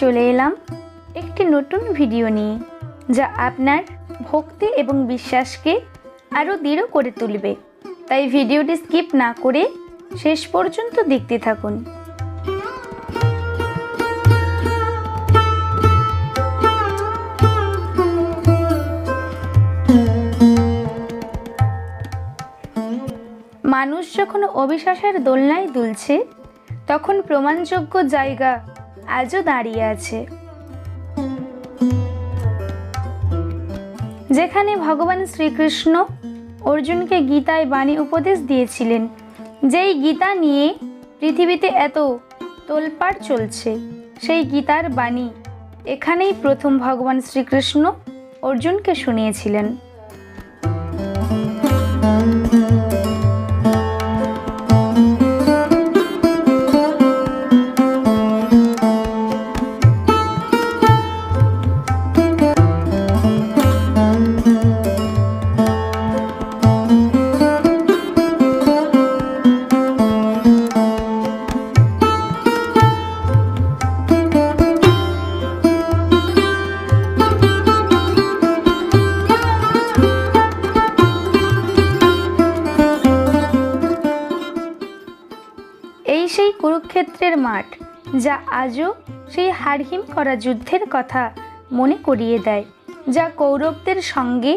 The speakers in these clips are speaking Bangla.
চলে এলাম একটি নতুন ভিডিও নিয়ে, যা আপনার ভক্তি এবং বিশ্বাসকে আরও দৃঢ় করে তুলবে। তাই ভিডিওটি স্কিপ না করে শেষ পর্যন্ত দেখতে থাকুন। মানুষ যখন অবিশ্বাসের দোলনায় দুলছে, তখন প্রমাণযোগ্য জায়গা আজও দাঁড়িয়ে আছে। যেখানে ভগবান শ্রীকৃষ্ণ অর্জুনকে গীতায় বাণী উপদেশ দিয়েছিলেন, যেই গীতা নিয়ে পৃথিবীতে এত তোলপাড় চলছে, সেই গীতার বাণী এখানেই প্রথম ভগবান শ্রীকৃষ্ণ অর্জুনকে শুনিয়েছিলেন। আজও সেই হাড়হিম করা যুদ্ধের কথা মনে করিয়ে দেয়, যা কৌরবদের সঙ্গে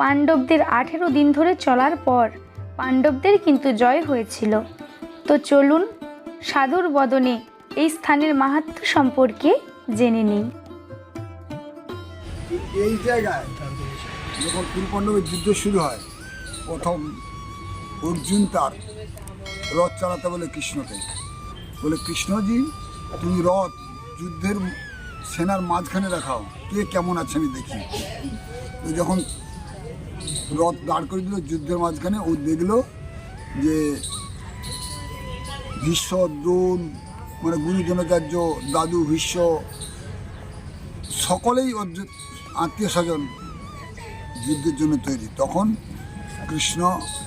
পাণ্ডবদের আঠেরো দিন ধরে চলার পর পাণ্ডবদের কিন্তু জয় হয়েছিল। তো চলুন সাধুর বদনে এই স্থানের মাহাত্ম্য সম্পর্কে জেনে নিই। এই জায়গায় যখন কুরুপাণ্ডবের যুদ্ধ শুরু হয়, প্রথম অর্জুন তার রথ চালাতে বলে কৃষ্ণকে। বলে, কৃষ্ণজি তুমি রথ, যুদ্ধের সেনার মাঝখানে রাখাও কে কেমন আছে আমি দেখি। তো যখন রথ দাঁড় করে দিল যুদ্ধের মাঝখানে, ও দেখল যে ভীষ্ম, দ্রোণ মানে গুরু গুরুজনাচার্য, দাদু, ভীষ্ম, সকলেই ওর আত্মীয় স্বজন যুদ্ধের জন্য তৈরি। তখন কৃষ্ণ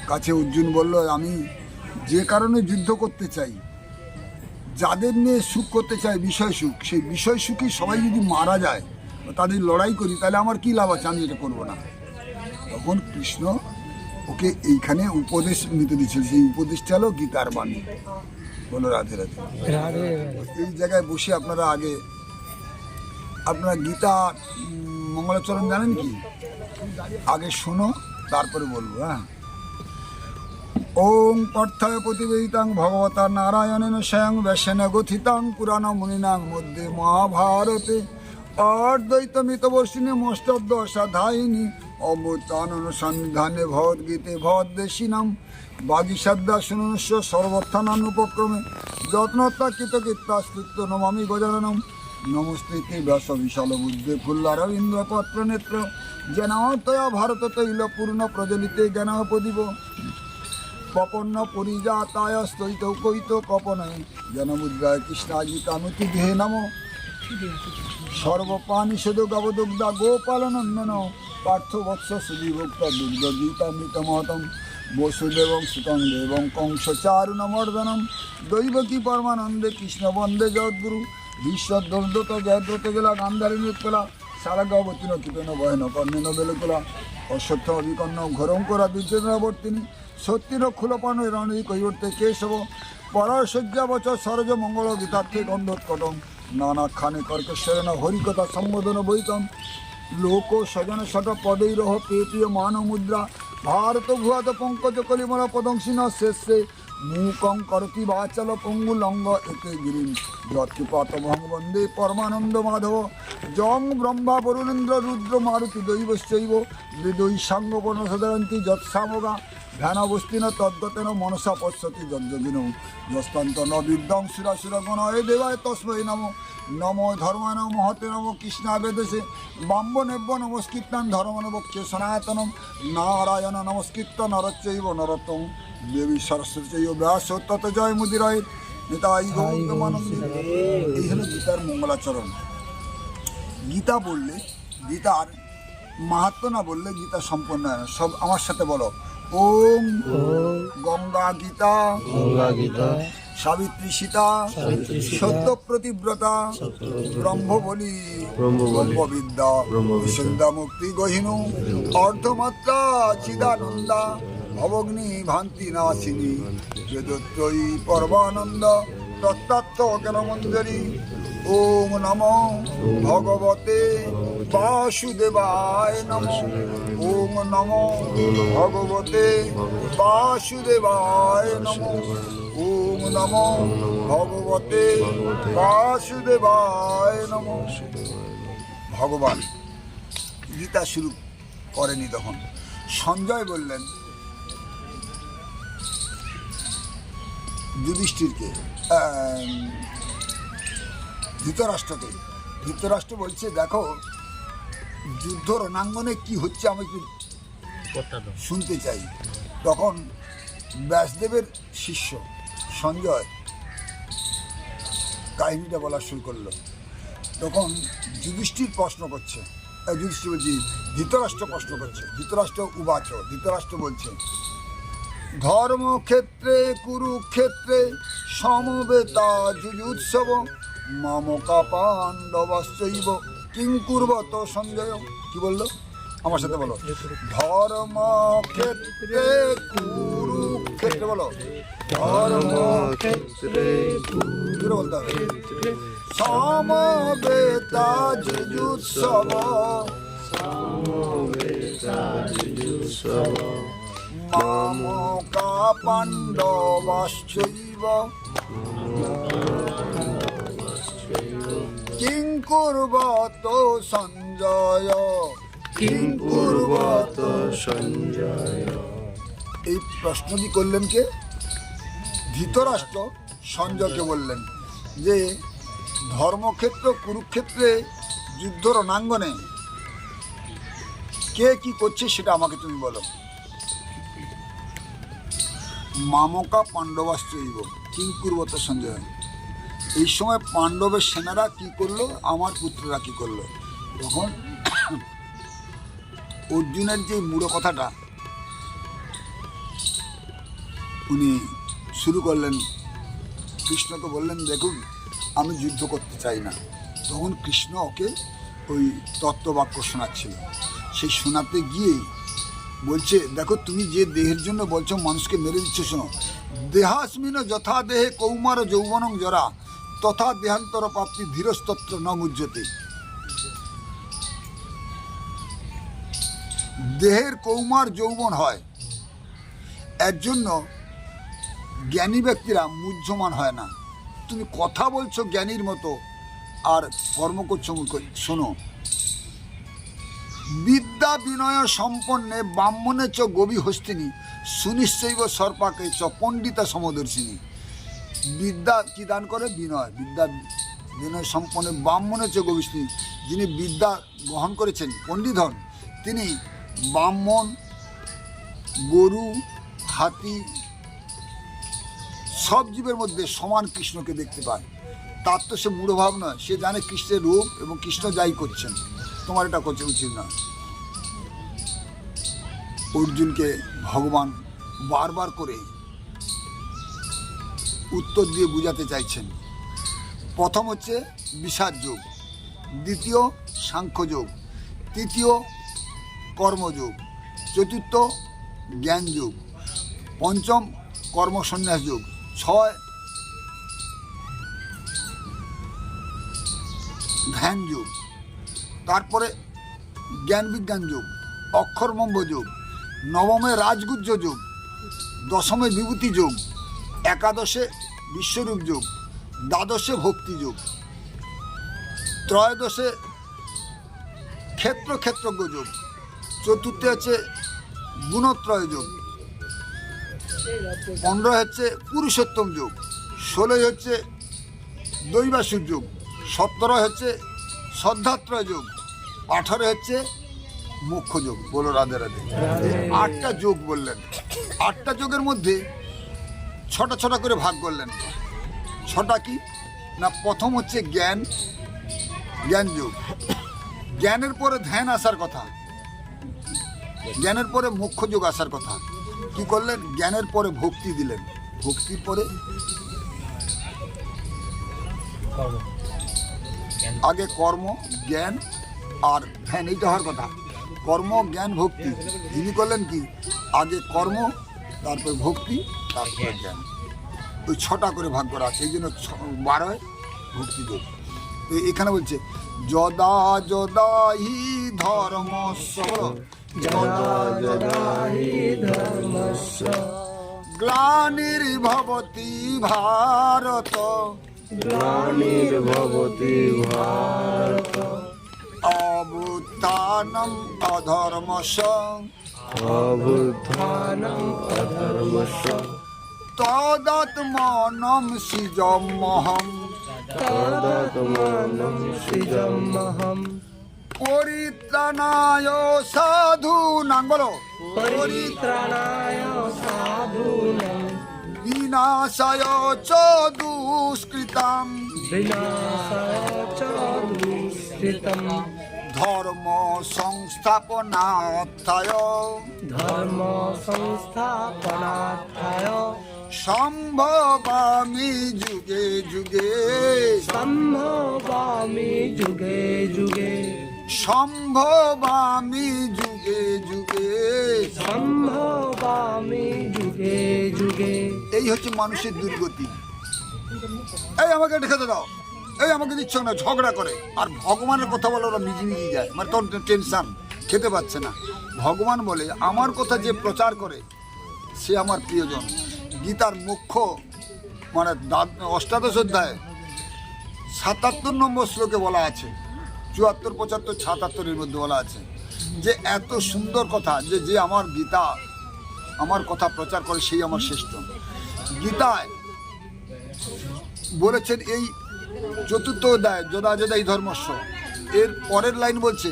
কাছে অর্জুন বলল, আমি যে কারণে যুদ্ধ করতে চাই যাদের নিয়ে সুখ করতে চায় বিষয় সুখ সেই বিষয় সুখে সবাই যদি মারা যায় তাদের লড়াই করি তাহলে আমার কী লাভ আছে? আমি এটা করব না। তখন কৃষ্ণ ওকে এইখানে উপদেশ নিতে দিচ্ছিল সেই উপদেশটা হলো গীতার বাণী। বলো রাধে রাধে। রাধে এই জায়গায় বসে আপনারা আগে আপনারা গীতা মঙ্গলাচরণ জানেন কি? আগে শোনো তারপরে বলব হ্যাঁ? ওং পার্থায় প্রতিবেদিতাং ভগবতা নারায়ণেন স্বয়ং ব্যাসেন গথিতাং পুরাণ মুনিনাং মধ্যে মহাভারতে। অদ্বৈতমিতবর্ষিনী মষ্টদশাধায়িনী অমৃতানুসন্ধানে ভগবদ্গীতে ভগদ্দেশিনাম বাগীসাদ্দা শুনস্য সর্বত্থানান উপক্রমে যত্নত্তা কৃতকীর্তাস্তিত্ব নমামি গজাননম। নমস্তে ব্যাস বিশাল বুদ্ধে ফুল্লারবীন্দ্র পত্র নেত্র জ্ঞানতয়া ভারত তৈল পূর্ণ প্রজ্বলিতে জ্ঞানপদীপ পপন্ন পরিজাতায় স্তৈত কৈত কপনয় জনমুদ্রায় কৃষ্ণাজিতানুতি দেহে নম। সর্বপানি শুধু গবদুগ্ধা গোপালনন্দন। পার্থ বৎস সুদীভক্ত দুর্গ গীতামৃত মহতম বসুদেবং সুতং দেবং কংস চারুণমর্দনম দৈবকী পরমানন্দে কৃষ্ণ বন্দে জগদ্গুরু। বিশ্বদ্বন্দ্বত জয়দ্রত গেলা গান্ধারী নৃত্যলা সারাগ অবতীর্ণ কীর্তন বয়ন কর্ণেন বেলকুলা অশ্বত্থ অভিকর্ণ ঘোরং করা সত্যির খুলপান রণী কৈবর্তে কেশব পরাশয্যা বচর সরজ মঙ্গল গীতার্থে গন্ধোৎকটম নানা খানে কর্কেশ্বরেণ হরিকথা সম্বোধন বৈতম লোক স্বজন শত পदैরহ পেপ্রিয় মান মুদ্রা। ভারত ভুয়াত পঙ্কজ কলিমল পদংশিন শেষে মূকং করতি বাচল পঙ্গুলঙ্গ একে গিরিম। যৎপত বন্দে পরমানন্দ মাধব। যং ব্রহ্মা বরুণেন্দ্র রুদ্র মারুতি দৈবশৈব হৃদয় সাঙ্গ বনসদয়ন্তী যৎসামগা। ধ্যানবস্তিন তদ্গতেন মনসা পশ্যতি যজ্ঞিন যস্তান্ত ন বিদ্যং সুরাসুর গণ এ দেবায় তস্মৈ নম। নম ধর্মান মহতে নম কৃষ্ণাবেদেশে বাম্ব নেব্য নমস্কৃতান ধর্মনবক্ষে সনাতনম। নারায়ণ নমস্কৃত নরচৈব নরতম দেবী সরস্বতী ব্যাস তত জয় মুদিরায়। গৌরমানন্দ এই হলো গীতার মঙ্গলাচরণ। গীতা বললে, গীতার মাহাত্ম না বললে গীতা সম্পন্ন হয় সব আমার সাথে বলো। ওম গঙ্গা গীতা গঙ্গা গীতা সাবিত্রী সীতা সত্য প্রতিব্রতা ব্রহ্মবলি ব্রহ্মবিদ্যা বিশুদ্ধা মুক্তি গহিনু অর্ধমাত্রা চিদানন্দা অবগ্নি ভান্তি নাশিনী বেদত্রয়ী পরমানন্দ তত্ত্বাত্ম জ্ঞান মঞ্জরি ওম নম ভগবতে বাসুদেবায় নম। ওম নম ভগবতে বাসুদেবায় নম। ওম নম ভগবতে বাসুদেবায় নম। ভগবান গীতা শুরু করেনি তখন। সঞ্জয় বললেন যুধিষ্ঠিরকে ধৃতরাষ্ট্রকে। ধৃতরাষ্ট্র বলছে দেখো যুদ্ধ রণাঙ্গনে কি হচ্ছে আমি একটু শুনতে চাই। তখন ব্যাসদেবের শিষ্য সঞ্জয় কাহিনীটা বলা শুরু করল। তখন যুধিষ্ঠির প্রশ্ন করছে যুধিষ্ঠির বলছি ধৃতরাষ্ট্র প্রশ্ন করছে ধৃতরাষ্ট্র উবাচ ধৃতরাষ্ট্র বলছে ধর্মক্ষেত্রে কুরুক্ষেত্রে সমবেতা যুজুৎসব মমকা পাণ্ডবাশ্চৈব কিং কুর্বত সঞ্জয়। কি বলল? আমার সাথে বলো। ধর্ম ধর্মক্ষেত্রে কুরুক্ষেত্রে বলো। ধর্মক্ষেত্রে জোরে বলতে হবে। সমবেতা যুজুৎসব মামকা পাণ্ডবাশ্চৈব কিং কুর্বত সঞ্জয়। কিং কুর্বত সঞ্জয়। এই প্রশ্নটি করলেন কে? ধৃতরাষ্ট্র সঞ্জয়কে বললেন যে ধর্মক্ষেত্র কুরুক্ষেত্রে যুদ্ধ রণাঙ্গনে কে কি করছে সেটা আমাকে তুমি বলো। মামকা পাণ্ডবাশ্চৈব কিং কুর্বত সঞ্জয় এই সময় পাণ্ডবের সেনারা কি করল? আমার পুত্ররা কি করল? তখন অর্জুনের যে মূঢ় কথাটা, উনি শুরু করলেন। কৃষ্ণকে বললেন, দেখুন, আমি যুদ্ধ করতে চাই না। তখন কৃষ্ণ ওকে ওই তত্ত্ববাক্য শোনাচ্ছিল। সেই শোনাতে গিয়ে বলছে, দেখো, তুমি যে দেহের জন্য বলছো, মানুষকে মেরে দিচ্ছ, শোনো। দেহাস্মিন যথা দেহে কৌমার যৌবনং জরা, তথা দেহান্তর প্রাপ্তি ধীরস্তত্র ন মুজ্জতে দেহের কৌমার যৌবন হয়। এর জন্য জ্ঞানী ব্যক্তিরা মুহ্যমান হয় না। তুমি কথা বলছো জ্ঞানীর মতো, আর কর্ম করছ শোনো বিদ্যা বিনয় সম্পন্নে ব্রাহ্মণে চ গবি হস্তিনী সুনিশ্চৈব সর্পাকে চ পণ্ডিতা সমদর্শিনী। বিদ্যা কি দান করে? বিনয়। বিদ্যা বিনয় সম্পন্নে ব্রাহ্মণে চ গবিষ্ণী যিনি বিদ্যা গ্রহণ করেছেন পণ্ডিত হন তিনি ব্রাহ্মণ, গরু, হাতি, সব জীবের মধ্যে সমান কৃষ্ণকে দেখতে পায়। তার তো সে মূঢ়ভাব নয়। সে জানে কৃষ্ণের রূপ এবং কৃষ্ণ যাই করছেন। তোমার এটা করছে উচিত না। অর্জুনকে ভগবান বারবার করে উত্তর দিয়ে বুঝাতে চাইছেন। প্রথম হচ্ছে বিষাদ যোগ, দ্বিতীয় সাংখ্যযোগ তৃতীয় কর্মযোগ চতুর্থ জ্ঞান যোগ, পঞ্চম কর্মসন্ন্যাস যোগ, ছয় ধ্যান যোগ। তারপরে জ্ঞান বিজ্ঞান যোগ অক্ষরমম্ব যোগ, নবমে রাজগুজ্জ যোগ, দশমে বিভূতি যোগ, একাদশে বিশ্বরূপ যোগ, দ্বাদশে ভক্তি যোগ, ত্রয়োদশে ক্ষেত্র ক্ষেত্রজ্ঞ যোগ, চতুর্থে হচ্ছে গুণত্রয় যোগ পনেরো হচ্ছে পুরুষোত্তম যোগ ষোলোই হচ্ছে দৈবাসুর যোগ সতেরো হচ্ছে শ্রদ্ধাত্রয় যোগ। আঠারো হচ্ছে মুখ্য যোগ, বলো রাধে রাধে। আটটা যোগ বললেন। আটটা যোগের মধ্যে ছটা ছটা করে ভাগ করলেন। ছটা কি? না, প্রথম হচ্ছে জ্ঞান জ্ঞান যোগ। জ্ঞানের পরে ধ্যান আসার কথা। জ্ঞানের পরে মুখ্য যোগ আসার কথা। কি করলেন? জ্ঞানের পরে ভক্তি দিলেন। ভক্তির পরে আগে কর্ম জ্ঞান আর ধ্যান এইটা হওয়ার কথা। কর্ম জ্ঞান ভক্তি। তিনি করলেন কি? আগে কর্ম তারপর ভক্তি তারপরে জ্ঞান। ওই ছটা করে ভাগ করা আছে এই জন্য ছ- বারোয় ভক্তি যোগ। তো এখানে বলছে যদা যদা হি ধর্ম যদা যদা গ্লানির্ভবতি ভারত। গ্লানির্ভবতি ভারত অবুত্থানম অধর্মস অবুত্থানম অধর্মস্য তদাত্মনম সৃজমহম তদাত্মানম সৃজমহম পরিত্রাণায় সাধূনাং বলো পরিত্রাণায় সাধূনাং বিনাশায় চ দুষ্কৃতম ধর্ম সংস্থাপনার্থায়। ধর্ম সংস্থাপনার্থায়। সম্ভবামি যুগে যুগে। সম্ভবামি যুগে যুগে। সম্ভবামি যুগে যুগে সম্ভবামি যুগে যুগে। এই হচ্ছে মানুষের দুর্গতি। এই আমাকে খেতে দাও। এই আমাকে দিচ্ছ না ঝগড়া করে। আর ভগবানের কথা বলে ওরা নিজে নিজে যায়। মানে তোর টেনশান খেতে পাচ্ছে না। ভগবান বলে আমার কথা যে প্রচার করে সে আমার প্রিয়জন। গীতার মুখ্য মানে অষ্টাদশ অধ্যায় সাতাত্তর নম্বর শ্লোকে বলা আছে। চুয়াত্তর পঁচাত্তর সাতাত্তরের মধ্যে বলা আছে। যে এত সুন্দর কথা, যে যে আমার গীতা, আমার কথা প্রচার করে সেই আমার শ্রেষ্ঠ। গীতায় বলেছেন এই চতুর্থ অধ্যায়, যদা যদা এই ধর্মস্ব। এর পরের লাইন বলছে,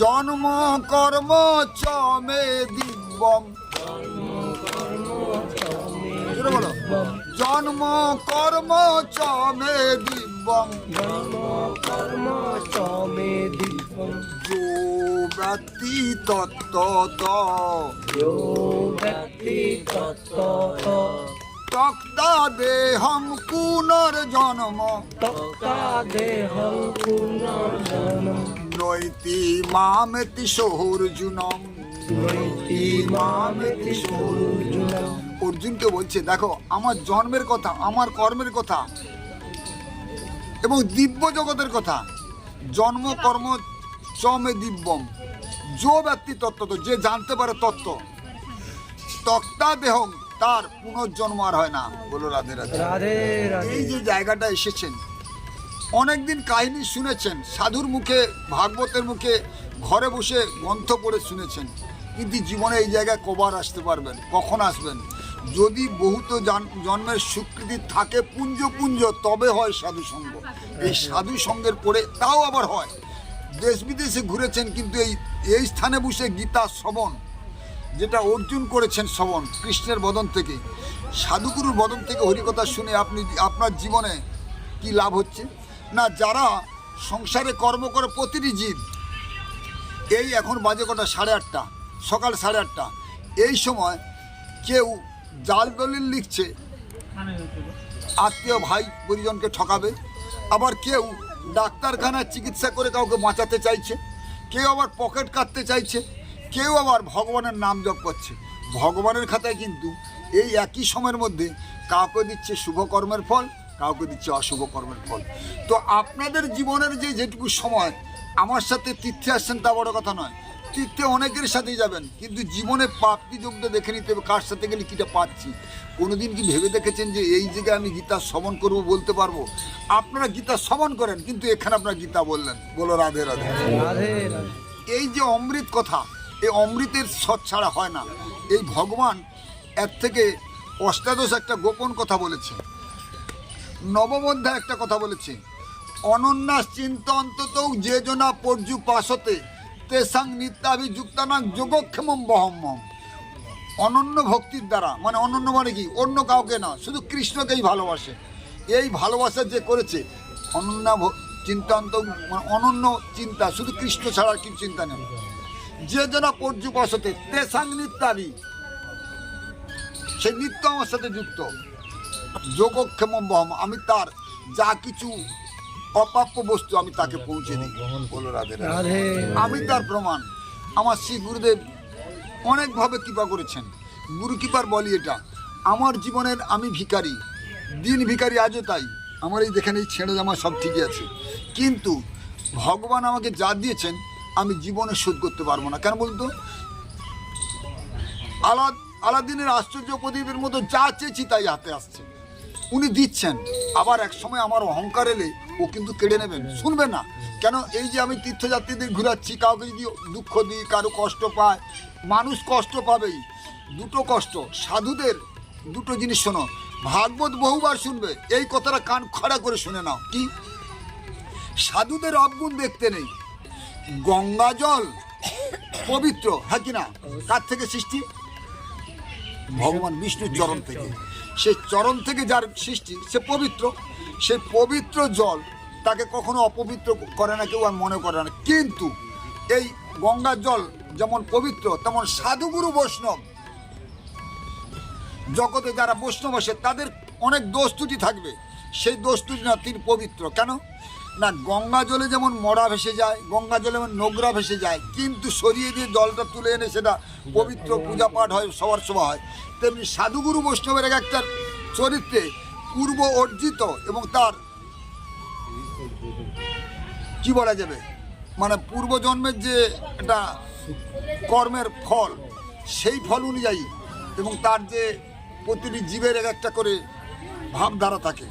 জন্ম কর্ম চ মে দিব্যম জন্ম কর্ম চ মে দিব্যম কর্ম চ মে দিব্যম। যোগাতি তত্ত যোগাতি তত্ত তক্তা দেহং পুনর্জন্ম তক্তা দেহং পুনর্জন্ম নৈতি মামেতি সৌর্জুনম নৈতি মামেতি সৌর্জুনম অর্জুনকে বলছে দেখো আমার জন্মের কথা আমার কর্মের কথা এবং দিব্য জগতের কথা জন্ম কর্ম চমে দিব্যম যো ব্যক্তি তত্ত্ব তো যে জানতে পারে তত্ত্ব। তক্তা দেহম তার পুনর্জন্ম আর হয় না। বলো রাধে রাধে। এই যে জায়গাটা এসেছেন অনেকদিন কাহিনী শুনেছেন সাধুর মুখে ভাগবতের মুখে ঘরে বসে গ্রন্থ পড়ে শুনেছেন। কিন্তু জীবনে এই জায়গায় কবার আসতে পারবেন কখন আসবেন? যদি বহুত জান- জন্মের স্বীকৃতি থাকে পুঞ্জ পুঞ্জ তবে হয় সাধু সঙ্গ এই সাধু সঙ্গের পরে তাও আবার হয়। দেশ বিদেশে ঘুরেছেন, কিন্তু এই এই স্থানে বসে গীতা শ্রবণ, যেটা অর্জুন করেছেন শ্রবণ, কৃষ্ণের বদন থেকে। সাধুগুরুর বদন থেকে হরিকথা শুনে আপনি, আপনার জীবনে কি লাভ হচ্ছে? না, যারা সংসারে কর্ম করে প্রতিটি জীব, এই এখন বাজে কটা, সাড়ে আটটা, সকাল সাড়ে আটটা, এই সময় কেউ জাল দলিল লিখছে, আত্মীয় ভাই পরিজনকে ঠকাবে, আবার কেউ ডাক্তারখানায় চিকিৎসা করে কাউকে বাঁচাতে চাইছে, কেউ আবার পকেট কাটতে চাইছে, কেউ আবার ভগবানের নাম জপ করছে। ভগবানের খাতায় কিন্তু এই একই সময়ের মধ্যে কাউকে দিচ্ছে শুভকর্মের ফল, কাউকে দিচ্ছে অশুভ কর্মের ফল। তো আপনাদের জীবনের যে যেটুকু সময়, আমার সাথে তীর্থে আসছেন তা বড় কথা নয়। তীর্থে অনেকের সাথেই যাবেন কিন্তু জীবনে প্রাপ্তি যোগটা দেখে নিতে হবে কার সাথে গেলে কিটা পাচ্ছি। কোনোদিন কি ভেবে দেখেছেন যে এই জায়গায় আমি গীতা শ্রবণ করব বলতে পারব? আপনারা গীতা শ্রবণ করেন কিন্তু এখানে আপনারা গীতা বললেন। বলো রাধে রাধে। রাধে রাধে। এই যে অমৃত কথা এই অমৃতের সৎ ছাড়া হয় না। এই ভগবান এর থেকে অষ্টাদশ একটা গোপন কথা বলেছে। নবম অধ্যায় একটা কথা বলেছে অনন্যাস চিন্তা অন্তত যে জনা পর্যু পাশতে তেসাং নিত্যাভিযুক্তানাং যোগক্ষেমম বহম্মম। অনন্য ভক্তির দ্বারা মানে অনন্য মানে কি? অন্য কাউকে না, শুধু কৃষ্ণকেই ভালোবাসে। এই ভালোবাসা যে করেছে, অনন্য চিন্তান্ত মানে অনন্য চিন্তা, শুধু কৃষ্ণ ছাড়া কিছু চিন্তা নেই। যে জনা পর্যুপাসতে তেসাং নিত্যাদি সে নিত্য আমার সাথে যুক্ত। যোগক্ষেম বহম আমি তার যা কিছু অপ্রাপ্য বস্তু আমি তাকে পৌঁছে দিই। বলো রাধে আমি তার প্রমাণ। আমার শ্রী গুরুদেব অনেকভাবে কৃপা করেছেন। গুরু কৃপার বলি এটা। আমার জীবনের আমি ভিখারি। দিন ভিখারি আজও তাই। আমার এই দেখেন এই ছেঁড়ে জামা সব ঠিকই আছে। কিন্তু ভগবান আমাকে যা দিয়েছেন আমি জীবনে শোধ করতে পারব না। কেন বলতো? আলাদ আলাদিনের আশ্চর্য প্রদীপের মতো যা চেয়েছি তাই হাতে আসছে। উনি দিচ্ছেন। আবার এক সময় আমার অহংকার এলে ও কিন্তু কেড়ে নেবেন শুনবেন না। কেন এই যে আমি তীর্থযাত্রীদের ঘুরাচ্ছি, কাউকে যদি দুঃখ দিই, কারও কষ্ট পায়, মানুষ কষ্ট পাবেই, দুটো কষ্ট। সাধুদের দুটো জিনিস শোনো, ভাগবত বহুবার শুনবে, এই কথাটা কান খড়া করে শুনে নাও। কি? সাধুদের অবগুণ দেখতে নেই। গঙ্গা জল পবিত্র হ্যাঁ কিনা কার থেকে সৃষ্টি? ভগবান বিষ্ণুর চরণ থেকে। সেই চরণ থেকে যার সৃষ্টি, সে পবিত্র, সেই পবিত্র জল তাকে কখনো অপবিত্র করে না, কেউ আর মনে করে না। কিন্তু এই গঙ্গার জল যেমন পবিত্র, তেমন সাধুগুরু বৈষ্ণব জগতে যারা বৈষ্ণব আসে তাদের অনেক দোষ থাকবে। সেই দোষ না, তিনি পবিত্র। কেন? না, গঙ্গা জলে যেমন মরা ভেসে যায়, গঙ্গা জলে যেমন নোংরা ভেসে যায়, কিন্তু সরিয়ে দিয়ে জলটা তুলে এনে সেটা পবিত্র পূজা পাঠ হয়, সবার সভা হয়। তেমনি সাধুগুরু বৈষ্ণবের এক একটা চরিত্রে পূর্ব অর্জিত এবং তার কি বলা যাবে? মানে পূর্বজন্মের যে একটা কর্মের ফল, সেই ফল অনুযায়ী এবং তার যে প্রতিটি জীবের এক একটা করে ভাবধারা থাকে,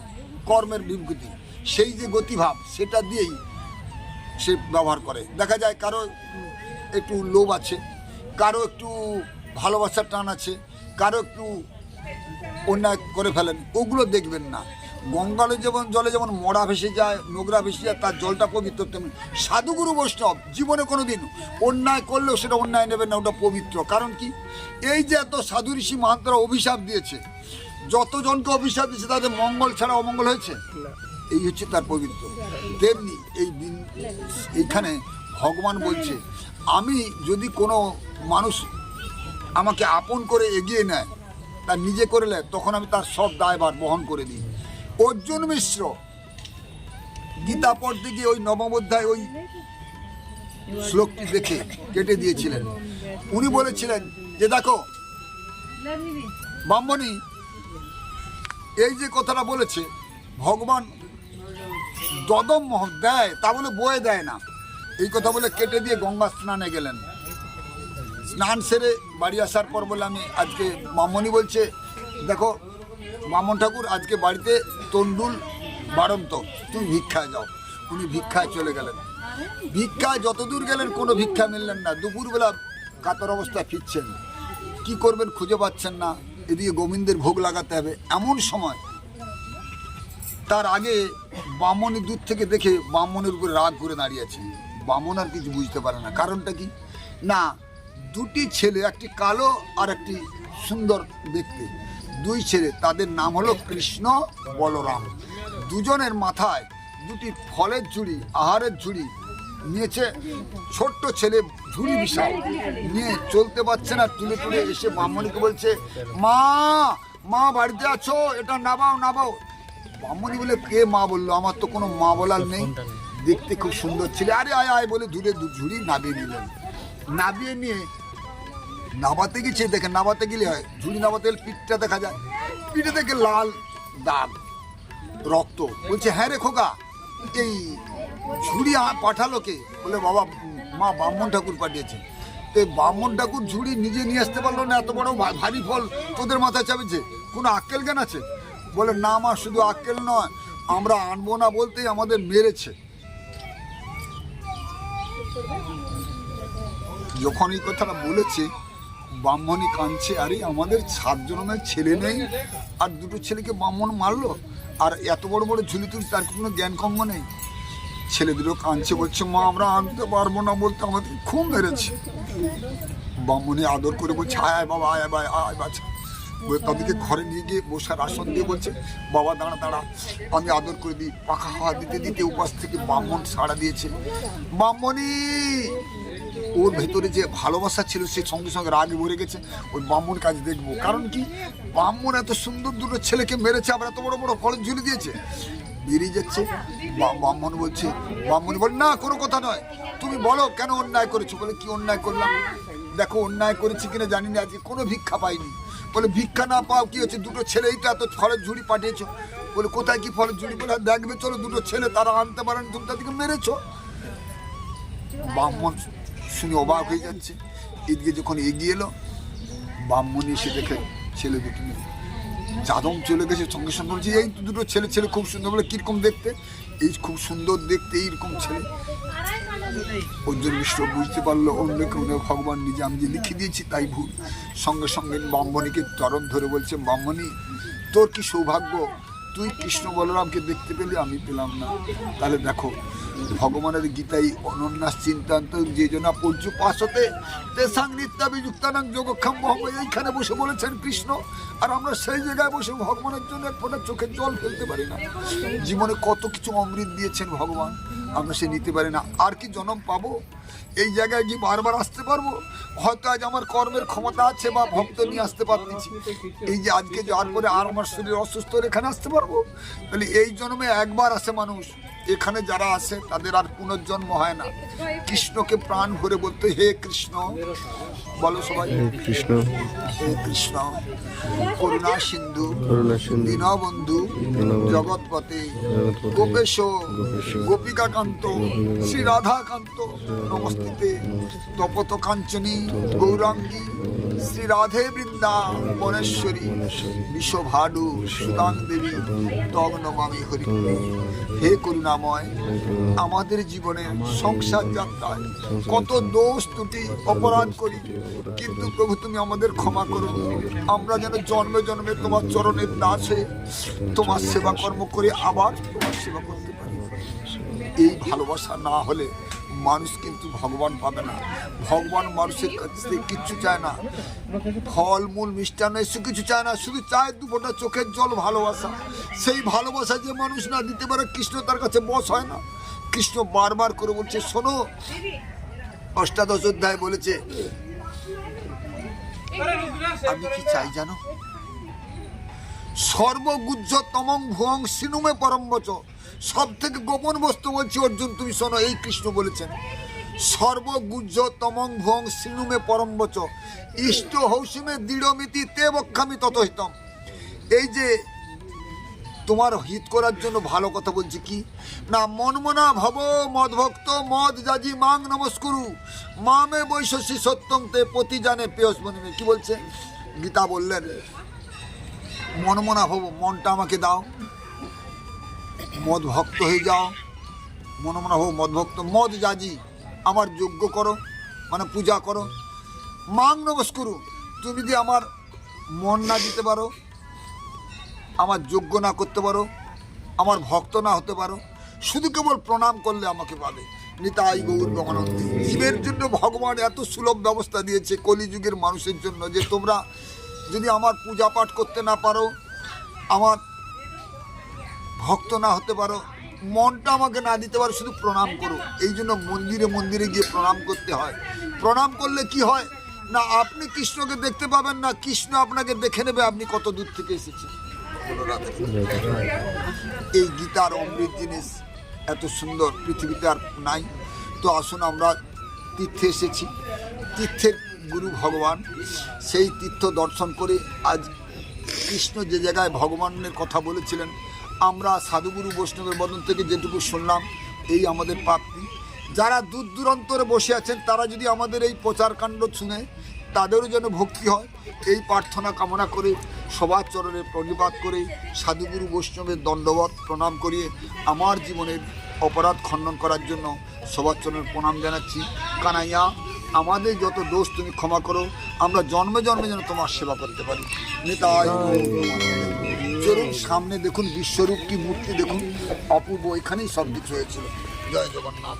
কর্মের বিভূতি সেই যে গতিভাব, সেটা দিয়েই সে ব্যবহার করে। দেখা যায় কারও একটু লোভ আছে, কারও একটু ভালোবাসার টান আছে, কারও একটু অন্যায় করে ফেলেন, ওগুলো দেখবেন না। গঙ্গালে যেমন জলে যেমন মরা ভেসে যায়, নোংরা ভেসে যায়, তার জলটা পবিত্র, তেমন সাধুগুরু বৈষ্ণব জীবনে কোনো দিন অন্যায় করলেও সেটা অন্যায় নেবেন না, ওটা পবিত্র। কারণ কি? এই যে এত সাধু ঋষি মহান্তরা অভিশাপ দিয়েছে, যতজনকে অভিশাপ দিয়েছে, তাদের মঙ্গল ছাড়া অমঙ্গল হয়েছে? এই হচ্ছে তার পবিত্র। তেমনি এই এইখানে ভগবান বলছে, আমি যদি কোনো মানুষ আমাকে আপন করে এগিয়ে নেয় তার নিজে করে নেয়, তখন আমি তার সব দায়ভার বহন করে দিই। অর্জুন মিশ্র, গীতা পড়তে গিয়ে ওই নবম অধ্যায় ওই শ্লোকটি দেখে কেটে দিয়েছিলেন। উনি বলেছিলেন যে, দেখো, ব্রাহ্মণী, এই যে কথাটা বলেছে, ভগবান দদম মোহ দেয়, তা বলে বয়ে দেয় না। এই কথা বলে কেটে দিয়ে গঙ্গা স্নানে গেলেন। স্নান সেরে বাড়ি আসার পর বলে আমি আজকে, মামনি বলছে, দেখো, মামন ঠাকুর আজকে বাড়িতে তন্ডুল বাড়ন্ত, তুমি ভিক্ষায় যাও। উনি ভিক্ষায় চলে গেলেন। ভিক্ষায় যতদূর গেলেন, কোনো ভিক্ষা মিললেন না। দুপুরবেলা কাতর অবস্থায় ফিরছেন। কি করবেন খুঁজে পাচ্ছেন না। এদিকে গোবিন্দের ভোগ লাগাতে হবে। এমন সময় তার আগে বামনি দূর থেকে দেখে বামনের উপরে রাগ করে দাঁড়িয়ে আছে। বামন আর কিছু বুঝতে পারে না। কারণটা কি? না, দুটি ছেলে, একটি কালো আর একটি সুন্দর দেখতে দুই ছেলে, তাদের নাম হলো কৃষ্ণ, বলরাম। দুজনের মাথায় দুটি ফলের ঝুড়ি, আহারের ঝুড়ি নিয়েছে। ছোট্ট ছেলে ঝুড়ি বিশাল। নিয়ে চলতে পারছে না, তুলে তুলে এসে ব্রাহ্মণীকে বলছে, মা মা, বাড়িতে আছো? এটা নাবাও নাবাও। ব্রাহ্মণী বলে কে মা বলল? আমার তো কোনো মা বলার নেই। দেখতে খুব সুন্দর ছিল। আরে আয় আয় বলে দূরে ঝুড়ি নাবিয়ে নিলেন। নাবিয়ে নিয়ে নাবাতে গেছে দেখে নাবাতে গেলে হয়। ঝুড়ি নাবাতে গেলে পিঠটা দেখা যায়। পিঠে দেখে লাল দাগ রক্ত। বলছে হ্যাঁ রে খোকা এই ঝুড়ি আ- পাঠালো কে? বলে বাবা মা ব্রাহ্মণ ঠাকুর পাঠিয়েছে। তো ব্রাহ্মণ ঠাকুর ঝুড়ি নিজে নিয়ে আসতে পারল না এত বড় ভারী ফল তোদের মাথায় চাপেছে। কোনো আক্কেল জ্ঞান আছে? বলে, না মা, শুধু আক্কেল নয়, আমরা আনব না বলতেই আমাদের মেরেছে। যখন এই কথাটা বলেছে ব্রাহ্মণী কাঁদছে, আরে, আমাদের সাত জনের ছেলে নেই, আর দুটো ছেলেকে ব্রাহ্মণ মারলো, আর এত বড় বড় ঝুলি তুলি তার কোনো জ্ঞান কম্ম নেই। ছেলে দুটো কাঁদছে, বলছে, মা, আমরা আনতে পারব না বলতে আমাদের খুব মেরেছে ব্রাহ্মণী আদর করে বলছে, আয় বাবা, আয় আয় আয় বলে তাদেরকে ঘরে নিয়ে গিয়ে বসার আসন দিয়ে বলছে, বাবা, দাঁড়া দাঁড়া, আমি আদর করে দিই। পাখা হাওয়া দিতে দিতে উপাস থেকে ব্রাহ্মণ সাড়া দিয়েছে। ব্রাহ্মণী ওর ভেতরে যে ভালোবাসা ছিল সে সঙ্গে সঙ্গে রাগে ভরে গেছে। ওই ব্রাহ্মণ কাজ দেখব। কারণ কি? ব্রাহ্মণ এত সুন্দর দুটো ছেলেকে মেরেছে, আবার এত বড় বড় ফলের ঝুলি দিয়েছে। বেরিয়ে যাচ্ছে ব্রাহ্মণ বলছে ব্রাহ্মণ বল, না, কোনো কথা নয়। তুমি বলো, কেন অন্যায় করেছ? বলে, কি অন্যায় করলাম? দেখো, অন্যায় করেছি কিনা জানি না, আজকে কোনো ভিক্ষা পাইনি। বলে ভিক্ষা না পাও কি হচ্ছে? দুটো ছেলেই তো এত ঝুড়ি পাঠিয়েছো। বলে কোথায় কি ফলের ঝুড়ি? বলে "হ্যাঁ, দেখবে চলো দুটো ছেলে তারা আনতে পারেন তুমি তাদেরকে মেরেছো। ব্রাহ্মণ শুনে অবাক হয়ে যাচ্ছে। এদিকে যখন এগিয়ে এলো ব্রাহ্মণ এসে দেখে ছেলে দুটো নেই যাদম চলে গেছে সঙ্গে সঙ্গে। বলছে এই দুটো ছেলে ছেলে খুব সুন্দর। বলে কীরকম দেখতে? এই খুব সুন্দর দেখতে এইরকম ছেলে। অর্জুন মিশ্র বুঝতে পারল অন্য কেউ ভগবান নিজে। আমি যে লিখে দিয়েছি তাই ভুল। সঙ্গে সঙ্গে ব্রাহ্মণীকে চরণ ধরে বলছে ব্রাহ্মণী তোর কি সৌভাগ্য? তুই কৃষ্ণ বলরামকে দেখতে পেলে, আমি পেলাম না। তাহলে দেখো, ভগবানের গীতাই অনন্যাস চিন্তান্ত, যে জনা পর্যু পাশতে, তেসাং নিত্যাবিযুক্তানাং যোগক্ষম মহম এইখানে বসে বলেছেন কৃষ্ণ, আর আমরা সেই জায়গায় বসে ভগবানের জন্য এক ফোঁটা চোখের জল ফেলতে পারি না। জীবনে কত কিছু অমৃত দিয়েছেন ভগবান। আমরা সে নিতে পারি না। আর কি জন্ম পাবো? এই জায়গায় গিয়ে বারবার আসতে পারব? হয়তো আজ আমার কর্মের ক্ষমতা আছে বা ভক্ত নিয়ে আসতে পারতেছি। এই যে আজকে যাওয়ার পরে আর আমার শরীর অসুস্থ হলে এখানে আসতে পারব? তাহলে এই জন্মে একবার আসে মানুষ। এখানে যারা আসে তাদের আর পুনর্জন্ম হয় না। কৃষ্ণকে প্রাণ ভরে বলতে, হে কৃষ্ণ বলো সবাই। কৃষ্ণ। হে কৃষ্ণ। করুণা সিন্ধু। করুণা সিন্ধু। দীনবন্ধু। জগৎপতে গোপেশ। গোপিকাকান্ত। শ্রী রাধাকান্ত। নমস্তিতে। তপত কাঞ্চনী গৌরাঙ্গী। শ্রী রাধে বৃন্দা। বনেশ্বরী। বিশ্বভাডু সুদাং দেবী। তব নমামি হরি। হে করুণাময়। আমাদের জীবনে সংসার যাত্রায় কত দোষ ত্রুটি অপরাধ করি। কিন্তু প্রভু তুমি আমাদের ক্ষমা করো। আমরা যেন জন্মে জন্মে তোমার চরণের দাস তোমার সেবা কর্ম করে আবার তোমার সেবা করতে পারি। এই ভালোবাসা না হলে মানুষ কিন্তু ভগবান পাবে না। ভগবান মানুষের কাছে কিচ্ছু চায় না। ফল মূল মিষ্টান্ন এসব কিছু চায় না। শুধু চায় দু ফোঁটা চোখের জল ভালোবাসা। সেই ভালোবাসা যে মানুষ না দিতে পারে কৃষ্ণ তার কাছে বস হয় না। কৃষ্ণ বারবার করে বলছে শোনো। অষ্টাদশ অধ্যায় বলেছে আমি কি চাই জানো? সর্বগুজ্জ তমং ভুয়ং সিনুমে পরম্বচ সব থেকে গোপন বস্তু বলছি অর্জুন তুমি শোনো এই কৃষ্ণ বলেছেন। সর্বগুজ্জ তমং ভুয়ং সিনুমে পরমবচ ইষ্ট হৌসিমে দৃঢ়মিতি তে বক্ষামি ততহিতম। এই যে তোমার হিত করার জন্য ভালো কথা বলছি কি? না, মনমনা ভব মদ ভক্ত মদ জাজি, মাং নমস্কুরু। মামে বৈশসী সত্যম তে পতি জানে পেয়স বনিমে কি বলছে? গীতা বললেন, মনমনা ভব, মনটা আমাকে দাও। মদ ভক্ত হয়ে যাও। মনমনা হব মদ ভক্ত মদ জাজি, আমার যোগ্য করো মানে পূজা করো। মাং নমস্কুরু, তুমি যদি আমার মন না দিতে পারো আমার যোগ্য না করতে পারো, আমার ভক্ত না হতে পারো, শুধু কেবল প্রণাম করলে আমাকে পাবে। নিতাই গৌর গমনন্দী জীবের জন্য ভগবান এত সুলভ ব্যবস্থা দিয়েছে কলিযুগের মানুষের জন্য যে তোমরা যদি আমার পূজা পাঠ করতে না পারো, আমার ভক্ত না হতে পারো, মনটা আমাকে না দিতে পারো, শুধু প্রণাম করো। এই জন্য মন্দিরে মন্দিরে গিয়ে প্রণাম করতে হয়। প্রণাম করলে কি হয়? না, আপনি কৃষ্ণকে দেখতে পাবেন না, কৃষ্ণ আপনাকে দেখে নেবে আপনি কত দূর থেকে এসেছেন। এই গীতার অমৃত জিনিস এত সুন্দর, পৃথিবীতে আর নাই। তো আসুন আমরা তীর্থে এসেছি। তীর্থের গুরু ভগবান, সেই তীর্থ দর্শন করে আজ কৃষ্ণ যে জায়গায় ভগবানের কথা বলেছিলেন, আমরা সাধুগুরু বৈষ্ণবের বদন থেকে যেটুকু শুনলাম, এই আমাদের প্রাপ্তি। যারা দূর দূরান্তরে বসে আছেন, তারা যদি আমাদের এই প্রচারকাণ্ড শুনে তাদেরও যেন ভক্তি হয়। এই প্রার্থনা কামনা করে সবার চরণে প্রণিপাত করে সাধুগুরু বৈষ্ণবের দণ্ডবত প্রণাম করিয়ে আমার জীবনের অপরাধ খণ্ডন করার জন্য সবার চরণের প্রণাম জানাচ্ছি। কানাইয়া, আমাদের যত দোষ তুমি ক্ষমা করো, আমরা জন্মে জন্মে যেন তোমার সেবা করতে পারি। নেতাই, চলুন সামনে দেখুন, বিশ্বরূপ কি মূর্তি দেখুন। অপূর্ব এখানেই সব কিছু হয়েছিল। জয় জগন্নাথ।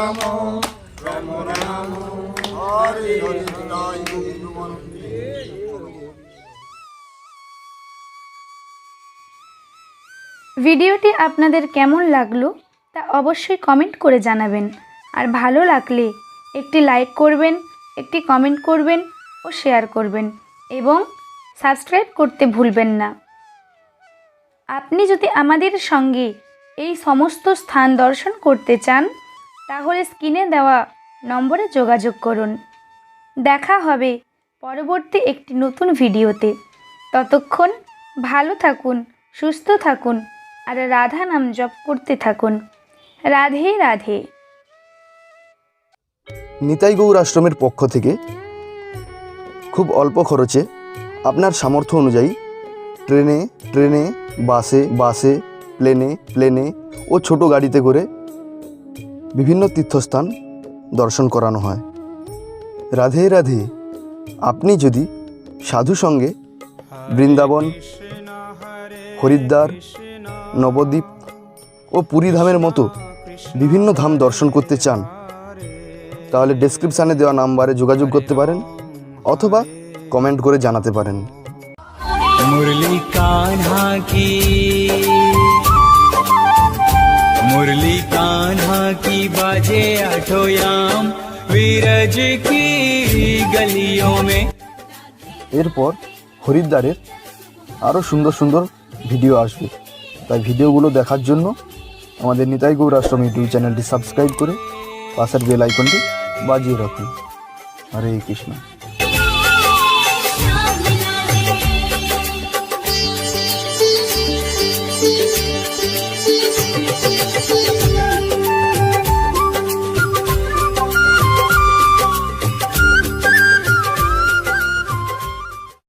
রাম রাম রাম, হরে ভিডিওটি আপনাদের কেমন লাগল তা অবশ্যই কমেন্ট করে জানাবেন। আর ভালো লাগলে একটি লাইক করবেন, একটি কমেন্ট করবেন ও শেয়ার করবেন এবং সাবস্ক্রাইব করতে ভুলবেন না। আপনি যদি আমাদের সঙ্গে এই সমস্ত স্থান দর্শন করতে চান তাহলে স্ক্রিনে দেওয়া নম্বরে যোগাযোগ করুন। দেখা হবে পরবর্তী একটি নতুন ভিডিওতে। ততক্ষণ ভালো থাকুন, সুস্থ থাকুন আর রাধা নাম জপ করতে থাকুন। রাধে রাধে। নিতাই গৌর আশ্রমের পক্ষ থেকে খুব অল্প খরচে আপনার সামর্থ্য অনুযায়ী ট্রেনে ট্রেনে, বাসে বাসে, প্লেনে প্লেনে ও ছোট গাড়িতে করে বিভিন্ন তীর্থস্থান দর্শন করানো হয়। রাধে রাধে, আপনি যদি সাধু সঙ্গে বৃন্দাবন, হরিদ্বার, নবদ্বীপ ও পুরীধামের মতো বিভিন্ন ধাম দর্শন করতে চান, তাহলে ডেসক্রিপশানে দেওয়া নাম্বারে যোগাযোগ করতে পারেন অথবা কমেন্ট করে জানাতে পারেন। মুরলি কানহা কী? मुरली कान्हा की बाजे आठोयाम वीरज की गलियों में এরপর হরিদ্বারের আরও সুন্দর সুন্দর ভিডিও আসবে তাই ভিডিওগুলো দেখার জন্য আমাদের নিতাই গৌর আশ্রম ইউটিউব চ্যানেলটি সাবস্ক্রাইব করে পাশের বেল আইকনটি বাজিয়ে রাখুন হরে কৃষ্ণ